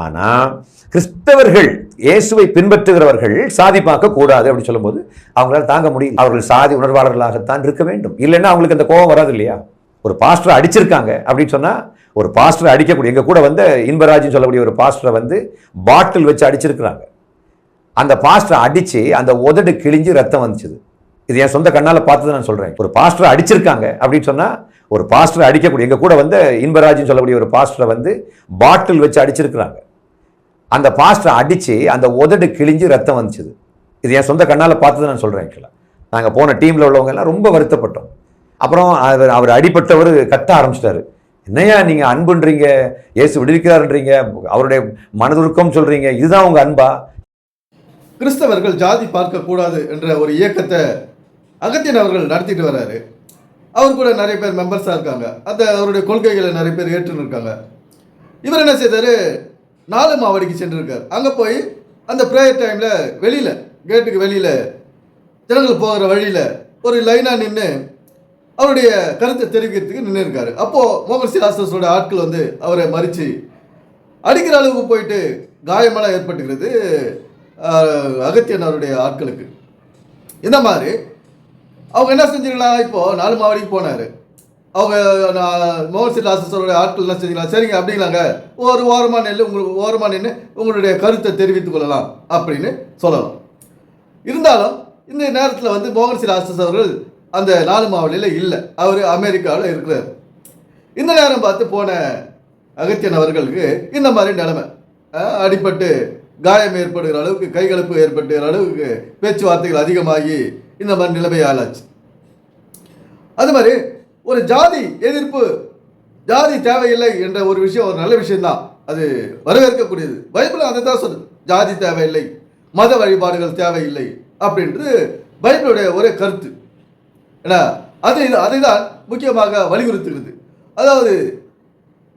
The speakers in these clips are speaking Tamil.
ஆனால் கிறிஸ்தவர்கள் இயேசுவை பின்பற்றுகிறவர்கள் சாதி பார்க்க கூடாது அப்படின்னு சொல்லும்போது அவங்களால் தாங்க முடியும் அவர்கள் சாதி உணர்வாளர்களாகத்தான் இருக்க வேண்டும். இல்லைன்னா அவங்களுக்கு அந்த கோபம் வராது இல்லையா? ஒரு பாஸ்டரை அடிச்சிருக்காங்க அப்படின்னு சொன்னால் ஒரு பாஸ்டரை அடிக்கக்கூடிய எங்கள் கூட வந்து இன்பராஜ்னு சொல்லக்கூடிய ஒரு பாஸ்டரை வந்து பாட்டில் வச்சு அடிச்சிருக்கிறாங்க. அந்த பாஸ்டரை அடித்து அந்த உதடு கிழிஞ்சு ரத்தம் வந்துச்சுது இது என் சொந்த கண்ணால் பார்த்து நான் சொல்கிறேன் ஒரு பாஸ்டரை அடிச்சிருக்காங்க அப்படின்னு சொன்னால் ஒரு பாஸ்டரை அடிக்கக்கூடிய எங்கள் கூட வந்து இன்பராஜ்னு சொல்லக்கூடிய ஒரு பாஸ்டரை வந்து பாட்டில் வச்சு அடிச்சிருக்கிறாங்க. அந்த பாஸ்டரை அடித்து அந்த உதடு கிழிஞ்சு ரத்தம் வந்துச்சுது. இது என் சொந்த கண்ணால் பார்த்து நான் சொல்கிறேன் ஆக்சுவலாக நாங்கள் போன டீமில் உள்ளவங்க எல்லாம் ரொம்ப வருத்தப்பட்டோம். அப்புறம் அவர் அவர் அடிப்பட்டவர் கத்த ஆரம்பிச்சிட்டாரு. என்னையா நீங்கள் அன்புன்றீங்க இயேசு விடுவிக்கிறாருன்றீங்க அவருடைய மனதுருக்கம் சொல்கிறீங்க இதுதான் உங்கள் அன்பா? கிறிஸ்தவர்கள் ஜாதி பார்க்கக்கூடாது என்ற ஒரு இயக்கத்தை அகத்தியன் அவர்கள் நடத்திட்டு வர்றாரு அவர் கூட நிறைய பேர் மெம்பர்ஸாக இருக்காங்க. அந்த அவருடைய கொள்கைகளை நிறைய பேர் ஏற்றுன்னு இருக்காங்க. இவர் என்ன செய்தார்? நாலு மாவடிக்கு சென்றிருக்கார். அங்கே போய் அந்த ப்ரேயர் டைமில் வெளியில் கேட்டுக்கு வெளியில் ஜனங்கள் போகிற வழியில் ஒரு லைனாக நின்று அவருடைய கருத்தை தெரிவிக்கிறதுக்கு நின்று இருக்காரு அப்போது மோகன் சிலாசஸோட ஆட்கள் வந்து அவரை மறித்து அடிக்கிற அளவுக்கு போயிட்டு காயமெல்லாம் ஏற்பட்டுகிறது அகத்தியன் அவருடைய ஆட்களுக்கு. இந்த மாதிரி? அவங்க என்ன செஞ்சிருக்கலாம்? இப்போ நாலு மாவடிக்கு போனார். அவங்க நான் மோகன் சிலாசஸோட ஆட்கள் என்ன செஞ்சுக்கலாம். சரிங்க அப்படிங்களாங்க. ஒரு ஓரமாக நெல் உங்களுக்கு ஓரமாக நின்று உங்களுடைய கருத்தை தெரிவித்துக் கொள்ளலாம் அப்படின்னு சொல்லலாம். இருந்தாலும் இந்த நேரத்தில் வந்து மோகன் சிலாசஸ் அவர்கள் அந்த நாலு மாவடியில் இல்லை. அவர் அமெரிக்காவில் இருக்கிறார். இந்த நேரம் பார்த்து போன அகத்தியன் அவர்களுக்கு இந்த மாதிரி நிலைமை. அடிப்பட்டு காயம் ஏற்படுகிற அளவுக்கு கைகலப்பு ஏற்படுகிற அளவுக்கு பேச்சுவார்த்தைகள் அதிகமாகி இந்த மாதிரி நிலைமை ஆளாச்சு அது மாதிரி ஒரு ஜாதி எதிர்ப்பு ஜாதி தேவையில்லை என்ற ஒரு விஷயம் ஒரு நல்ல விஷயம்தான். அது வரவேற்கக்கூடியது. பைபிள் அதை தான் சொல்லுது. ஜாதி தேவையில்லை மத வழிபாடுகள் தேவையில்லை அப்படின்றது பைபிளுடைய ஒரே கருத்து. ஏன்னா அது அதை தான் முக்கியமாக வலியுறுத்துகிறது. அதாவது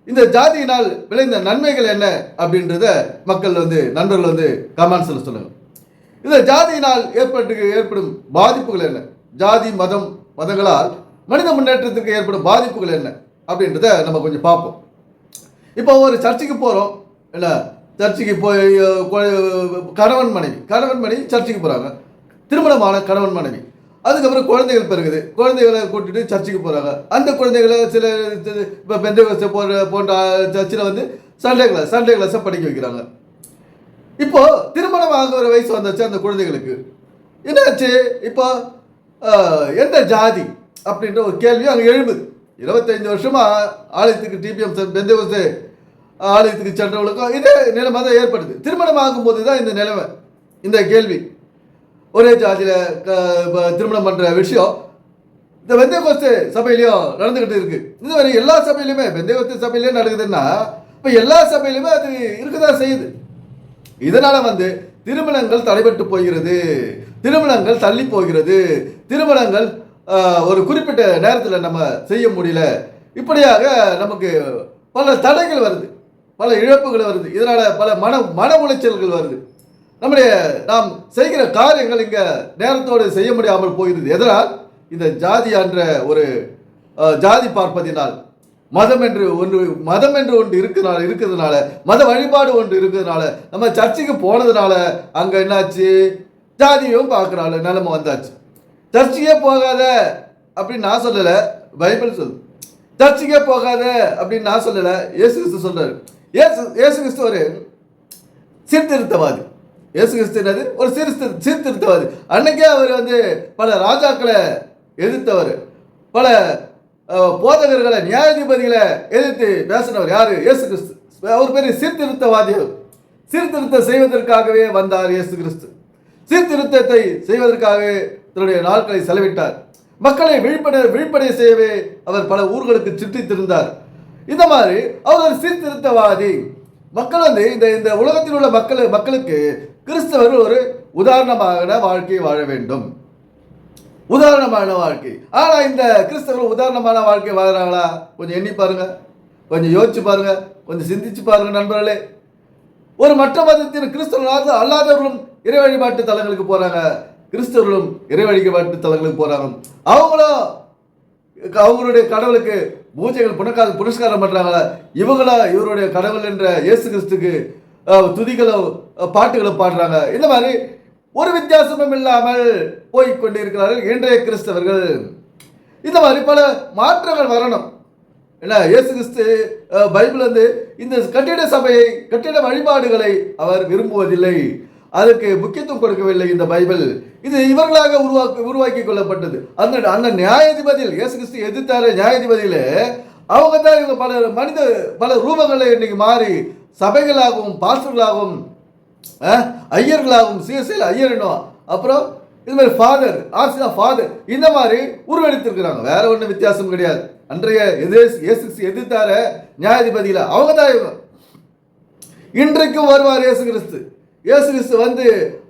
இந்த ஜாதியினால் விளைந்த நன்மைகள் என்ன அப்படின்றத மக்கள் வந்து நண்பர்கள் வந்து கமெண்ட்ஸில் சொல்லுங்க. இந்த ஜாதியினால் ஏற்பட்டு ஏற்படும் பாதிப்புகள் என்ன? ஜாதி மதம் மதங்களால் மனித முன்னேற்றத்திற்கு ஏற்படும் பாதிப்புகள் என்ன அப்படின்றத நம்ம கொஞ்சம் பார்ப்போம். இப்போ ஒரு சர்ச்சுக்கு போகிறோம் என்ன சர்ச்சுக்கு போய் கணவன் மனைவி கணவன் மனைவி சர்ச்சுக்கு போகிறாங்க திருமணமான கணவன் மனைவி. அதுக்கப்புறம் குழந்தைகள் பிறகுது குழந்தைகளை கூட்டிட்டு சர்ச்சுக்கு போகிறாங்க அந்த குழந்தைகளை சில இப்போ பெந்த போன்ற போன்ற சர்ச்சில் வந்து சண்டே கிளாஸ் சண்டே கிளாஸை படிக்க வைக்கிறாங்க. இப்போ திருமணம் ஆகிற வயசு வந்துச்சு அந்த குழந்தைகளுக்கு. என்னாச்சு? இப்போ எந்த ஜாதி அப்படின்ற ஒரு கேள்வி அங்கே எழும்புது இருபத்தைந்து வருஷமாக ஆலயத்துக்கு டிபிஎம் பெந்தவசு ஆலயத்துக்கு சென்றவங்களுக்கும் இதே நிலைமை தான் ஏற்படுது. திருமணம் ஆகும்போது தான் இந்த நிலைமை இந்த கேள்வி. ஒரே ஜாதியில் திருமணம் பண்ணுற விஷயம். இந்த வெந்தயகோஸ்து சபையிலையும் நடந்துக்கிட்டு இருக்கு. இது வரை எல்லா சபையிலுமே வெந்தயகோஸ்து சபையிலையும் நடக்குதுன்னா இப்போ எல்லா சபையிலுமே அது இருக்குதான் செய்யுது. இதனால வந்து திருமணங்கள் தடைபட்டு போகிறது திருமணங்கள் தள்ளி போகிறது திருமணங்கள் ஒரு குறிப்பிட்ட நேரத்தில் நம்ம செய்ய முடியல. இப்படியாக நமக்கு பல தடைகள் வருது. பல இழப்புகள் வருது. இதனால் பல மன மன உளைச்சல்கள் வருது. நம்முடைய நாம் செய்கிற காரியங்கள் இங்கே நேரத்தோடு செய்ய முடியாமல் போகிறது. எதனால்? இந்த ஜாதி என்ற ஒரு ஜாதி பார்ப்பதினால். மதம் என்று ஒன்று மதம் என்று ஒன்று இருக்கிறனால இருக்கிறதுனால மத வழிபாடு ஒன்று இருக்கிறதுனால நம்ம சர்ச்சுக்கு போனதுனால அங்கே என்னாச்சு? ஜாதியும் பார்க்குறாள் நிலைமை வந்தாச்சு. சர்ச்சுக்கே போகாத அப்படின்னு நான் சொல்லலை பைபிள் சொல்லு. சர்ச்சுக்கே போகாத அப்படின்னு நான் சொல்லலை இயேசு கிறிஸ்து சொல்றாரு. ஏசு இயேசு கிறிஸ்து ஒரு சீர்திருத்தவாதி. இயேசு கிறிஸ்து என்னது? ஒரு சீர்திரு சீர்திருத்தவாதி. அன்னைக்கே அவர் வந்து பல ராஜாக்களை எதிர்த்தவர். பல போதகர்களை நியாயாதிபதிகளை எதிர்த்து பேசினவர் யாரு? இயேசு கிறிஸ்து. அவர் பெரிய சீர்திருத்தவாதி. சீர்திருத்தம் செய்வதற்காகவே வந்தார் இயேசு கிறிஸ்து. சீர்திருத்தத்தை செய்வதற்காகவே தன்னுடைய நாட்களை செலவிட்டார். மக்களை விழிப்படைய விழிப்படைய செய்யவே அவர் பல ஊர்களுக்கு சுற்றித்திருந்தார் இந்த மாதிரி அவர் ஒரு சீர்திருத்தவாதி மக்கள் வந்து இந்த இந்த உலகத்தில் உள்ள மக்கள் மக்களுக்கு கிறிஸ்தவர் ஒரு உதாரணமான வாழ்க்கையை வாழ வேண்டும். உதாரணமான வாழ்க்கை. ஆனால் இந்த கிறிஸ்தவர்கள் உதாரணமான வாழ்க்கை வாழ்கிறாங்களா கொஞ்சம் எண்ணி பாருங்க. கொஞ்சம் யோசிச்சு பாருங்க. கொஞ்சம் சிந்திச்சு பாருங்க நண்பர்களே. ஒரு மற்ற மதத்தின் கிறிஸ்தவர்கள் அல்லாதவர்களும் இறை வழிபாட்டு தலங்களுக்கு போறாங்க. கிறிஸ்தவர்களும் இறைவழிக்கப்பட்டு தலங்களுக்கு போறாங்க. அவங்களும் அவங்களுடைய கடவுளுக்கு பூஜைகள் புனக்கால புனஸ்காரம் பண்ணுறாங்களா இவங்களா இவருடைய கடவுள் என்ற இயேசு கிறிஸ்துக்கு அஹ், துதிகளும் பாட்டுகளும் பாடுறாங்க. இந்த மாதிரி ஒரு வித்தியாசமும் இல்லாமல் போய் கொண்டிருக்கிறார்கள் இன்றைய கிறிஸ்தவர்கள். இந்த மாதிரி பல மாற்றங்கள் வரணும். என்ன இயேசு கிறிஸ்து பைபிள் வந்து இந்த கட்டிட சபையை கட்டிட வழிபாடுகளை அவர் விரும்புவதில்லை. அதற்கு முக்கியத்துவம் கொடுக்கவில்லை இந்த பைபிள். இது இவர்களாக உருவாக்கி உருவாக்கி கொள்ளப்பட்டது. அந்த அந்த நியாயாதிபதியில் இயேசு கிறிஸ்து எதிர்த்தார நியாயாதிபதியில அவங்க தான் இவங்க பல மனித பல ரூபங்களை இன்னைக்கு மாறி சபைகளாகவும் பாஸ்டர்களாகவும் ஐயர்களாகவும் சிஎஸ்ஐயில் ஐயரனும் அப்புறம் இது மாதிரி ஃபாதர் ஆசியா ஃபாதர் இந்த மாதிரி உருவெடுத்திருக்கிறாங்க. வேற ஒன்றும் வித்தியாசம் கிடையாது. அன்றைய எதிர் இயேசு கிறிஸ்து எதிர்த்தார நியாயாதிபதியில் அவங்க தான் இவங்க. இன்றைக்கும் வருவார் இயேசு கிறிஸ்து. இயேசு கிறிஸ்து வந்து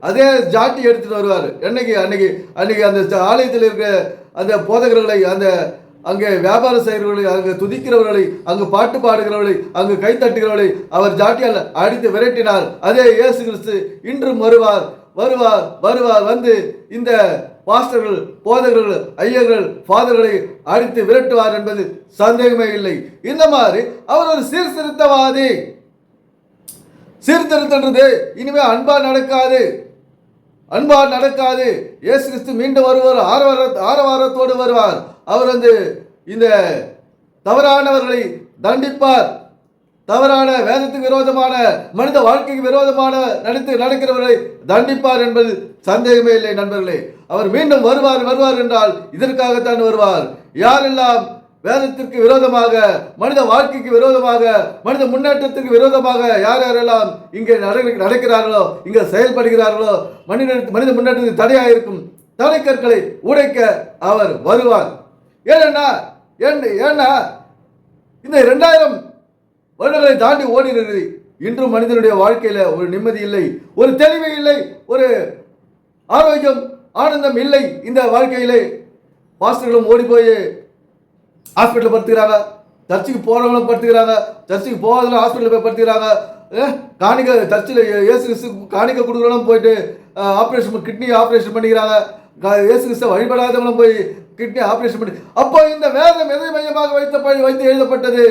அதே ஜாட்டி எடுத்துட்டு வருவார். என்னைக்கு? அன்னைக்கு அன்னைக்கு அந்த ஆலயத்தில் இருக்கிற அந்த போதகர்களை அந்த அங்கே வியாபாரம் செய்கிறவர்களை அங்கே துதிக்கிறவர்களை அங்கு பாட்டு பாடுகிறவர்களை அங்கு கை தட்டுகிறவர்களை அவர் ஜாட்டியால் அடித்து விரட்டினார். அதே இயேசு கிறிஸ்து இன்றும் வருவார். வருவார் வருவார். வந்து இந்த பாஸ்டர்கள் போதகர்கள் ஐயர்கள் ஃபாதர்களை அடித்து விரட்டுவார் என்பது சந்தேகமே இல்லை. இந்த மாதிரி அவர் ஒரு சீர்திருத்தவாதி. சீர்திருத்தன்றது. இனிமே அன்பா நடக்காது. அன்பா நடக்காது. இயேசு கிறிஸ்து மீண்டும் வருவார் ஆரவார ஆரவாரத்தோடு வருவார். அவர் வந்து இந்த தவறானவர்களை தண்டிப்பார். தவறான வேதத்துக்கு விரோதமான மனித வாழ்க்கைக்கு விரோதமான நடித்து நடக்கிறவர்களை தண்டிப்பார் என்பது சந்தேகமே இல்லை நண்பர்களே. அவர் மீண்டும் வருவார் வருவார் என்றால் இதற்காகத்தான் வருவார். யாரெல்லாம் வேதத்திற்கு விரோதமாக மனித வாழ்க்கைக்கு விரோதமாக மனித முன்னேற்றத்திற்கு விரோதமாக யார் யாரெல்லாம் இங்கே நடக்கிறார்களோ இங்கே செயல்படுகிறார்களோ மனித மனித முன்னேற்றத்துக்கு தடையாக இருக்கும் தடைக்கற்களை உடைக்க அவர் வருவார். ஏன்னா ஏன் ஏன்னா இந்த இரண்டாயிரம் வருடங்களை தாண்டி ஓடினது இன்றும் மனிதனுடைய வாழ்க்கையில் ஒரு நிம்மதி இல்லை ஒரு தெளிவு இல்லை ஒரு ஆரோக்கியம் ஆனந்தம் இல்லை இந்த வாழ்க்கையிலே. பாஸ்டர்களும் ஓடி போய் ஹாஸ்பிட்டலில் படுத்துக்கிறாங்க. சர்ச்சுக்கு போகிறவங்களும் படுத்துக்கிறாங்க. சர்ச்சுக்கு போகிறதுல ஹாஸ்பிட்டலில் போய் படுத்துக்கிறாங்க. காணிக்க சர்ச்சில் ஏசு கிறிஸ்து காணிக்க கொடுக்குறவங்களும் போயிட்டு ஆப்ரேஷன் கிட்னி ஆப்ரேஷன் பண்ணிக்கிறாங்க. ஏசு கிறிஸ்து வழிபடாதவங்களும் போய் கிட்னி ஆப்ரேஷன் பண்ணி அப்போ இந்த வேதம் எதை மையமாக வைத்த வைத்து எழுதப்பட்டது?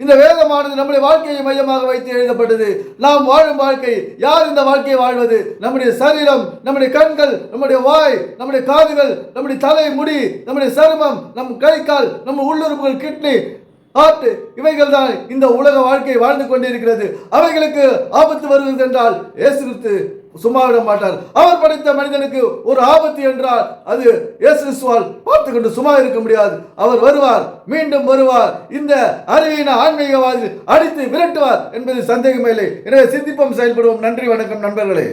இந்த வேதமானது நம்முடைய வாழ்க்கையை மையமாக வைத்து எழுதப்பட்டது. நாம் வாழும் வாழ்க்கை யார் இந்த வாழ்க்கையை வாழ்வது? நம்முடைய சரீரம் நம்முடைய கண்கள் நம்முடைய வாய் நம்முடைய காதுகள் நம்முடைய தலை முடி நம்முடைய சருமம் நம் கை கால் நம்ம உள்ளுறுப்புகள் கிட்னி ஹார்ட் இவைகள் தான் இந்த உலக வாழ்க்கையை வாழ்ந்து கொண்டிருக்கிறது. அவைகளுக்கு ஆபத்து வருவது என்றால் இயேசு சும்மா விட மாட்டார். அவர் படைத்த மனிதனுக்கு ஒரு ஆபத்து என்றால் அது இயேசு பார்த்து கொண்டு சும்மா இருக்க முடியாது. அவர் வருவார் மீண்டும் வருவார். இந்த அறிவியின ஆன்மீகவாதி அடித்து விரட்டுவார் என்பது சந்தேகமே இல்லை. எனவே சிந்திப்போம் செயல்படுவோம். நன்றி வணக்கம் நண்பர்களே.